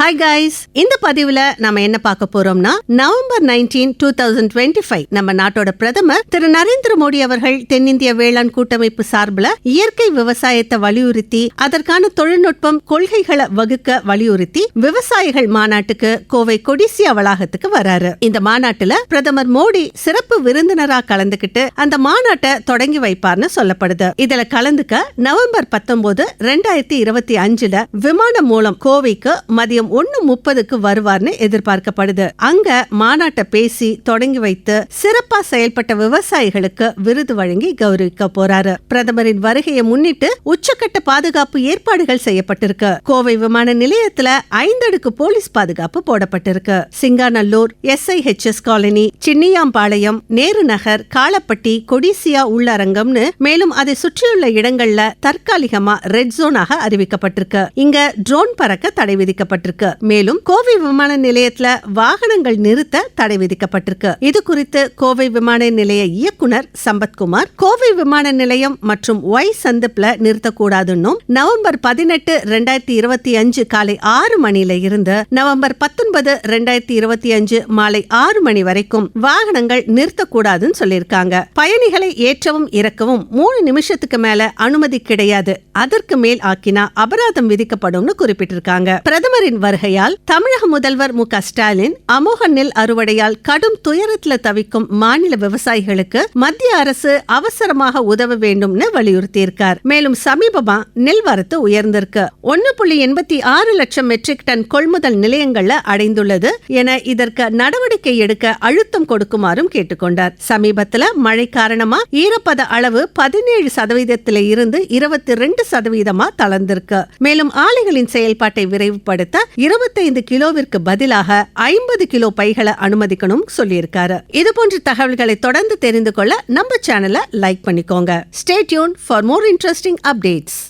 Hi guys இந்த பதிவுல நாம என்ன பார்க்க போறோம்னா November nineteen two thousand twenty five நம்ம நாட்டோட பிரதமர் திரு நரேந்திர மோடி அவர்கள் தென்னிந்திய வேளாண் கூட்டமைப்பு சார்பில் இயற்கை விவசாயத்தை வலியுறுத்தி அதற்கான தொழில்நுட்பம் கொள்கைகளை வகுக்க வலியுறுத்தி விவசாயிகள் மாநாட்டுக்கு கோவை கொடிசியா வளாகத்துக்கு வராரு. இந்த மாநாட்டுல பிரதமர் மோடி சிறப்பு விருந்தினரா கலந்துகிட்டு அந்த மாநாட்டை தொடங்கி வைப்பார்னு சொல்லப்படுது. இதுல கலந்துக்க நவம்பர் பத்தொன்பது ரெண்டாயிரத்தி இருபத்தி அஞ்சுல விமானம் மூலம் கோவைக்கு மதியம் ஒன்னு முப்பதுக்கு வருவார்னு எதிர்பார்க்கப்படுது. அங்க மாநாட்டை பேசி தொடங்கி வைத்து சிறப்பா செயல்பட்ட விவசாயிகளுக்கு விருது வழங்கி கௌரவிக்க போறாரு. பிரதமரின் வருகையை முன்னிட்டு உச்சக்கட்ட பாதுகாப்பு ஏற்பாடுகள் செய்யப்பட்டிருக்கு. கோவை விமான நிலையத்துல ஐந்தடுக்கு போலீஸ் பாதுகாப்பு போடப்பட்டிருக்கு. சிங்காநல்லூர் எஸ்ஐஹெச்எஸ் காலனி சின்னியாம்பாளையம் நேரு நகர் காலப்பட்டி கொடிசியா உள்ளரங்கம்னு மேலும் அதை சுற்றியுள்ள இடங்கள்ல தற்காலிகமா ரெட் ஜோனாக அறிவிக்கப்பட்டிருக்கு. இங்க ட்ரோன் பறக்க தடை விதிக்கப்பட்டிருக்கு. மேலும் கோவை விமான நிலையத்துல வாகனங்கள் நிறுத்த தடை விதிக்கப்பட்டிருக்கு. இது குறித்து கோவை விமான நிலைய இயக்குனர் சம்பத்குமார் கோவை விமான நிலையம் மற்றும் ஒய் சந்திப்புல நிறுத்தக்கூடாதுன்னும் நவம்பர் பதினெட்டு ரெண்டாயிரத்தி இருபத்தி அஞ்சு காலை ஆறு மணியில இருந்து நவம்பர் பத்தொன்பது ரெண்டாயிரத்தி இருபத்தி அஞ்சு மாலை ஆறு மணி வரைக்கும் வாகனங்கள் நிறுத்தக்கூடாதுன்னு சொல்லியிருக்காங்க. பயணிகளை ஏற்றவும் இறக்கவும் மூணு நிமிஷத்துக்கு மேல அனுமதி கிடையாது. அதற்கு மேல் ஆக்கினா அபராதம் விதிக்கப்படும்னு குறிப்பிட்டிருக்காங்க. பிரதமரின் வருகையால் தமிழக முதல்வர் மு க ஸ்டாலின் அமோக நெல் அறுவடையால் கடும் துயரத்தில் தவிக்கும் மாநில விவசாயிகளுக்கு மத்திய அரசு அவசரமாக உதவ வேண்டும்னு வலியுறுத்தியிருக்கார். மேலும் சமீபமா நெல் வரத்து உயர்ந்திருக்கு. ஒன்னு புள்ளி எண்பத்தி ஆறு லட்சம் மெட்ரிக் டன் கொள்முதல் நிலையங்கள்ல அடைந்துள்ளது என இதற்கு நடவடிக்கை எடுக்க அழுத்தம் கொடுக்குமாறும் கேட்டுக்கொண்டார். சமீபத்துல மழை காரணமா ஈரப்பத அளவு பதினேழு சதவீதத்தில இருந்து இருபத்தி ரெண்டு சதவீதமா தளர்ந்திருக்கு. மேலும் ஆலைகளின் செயல்பாட்டை விரைவுபடுத்த இருபத்தைந்து கிலோவிற்கு பதிலாக ஐம்பது கிலோ பைகளை அனுமதிக்கணும் சொல்லியிருக்காரு. இது போன்ற தகவல்களை தொடர்ந்து தெரிந்து கொள்ள நம்ம சேனலை லைக் பண்ணிக்கோங்க. Stay tuned for more interesting updates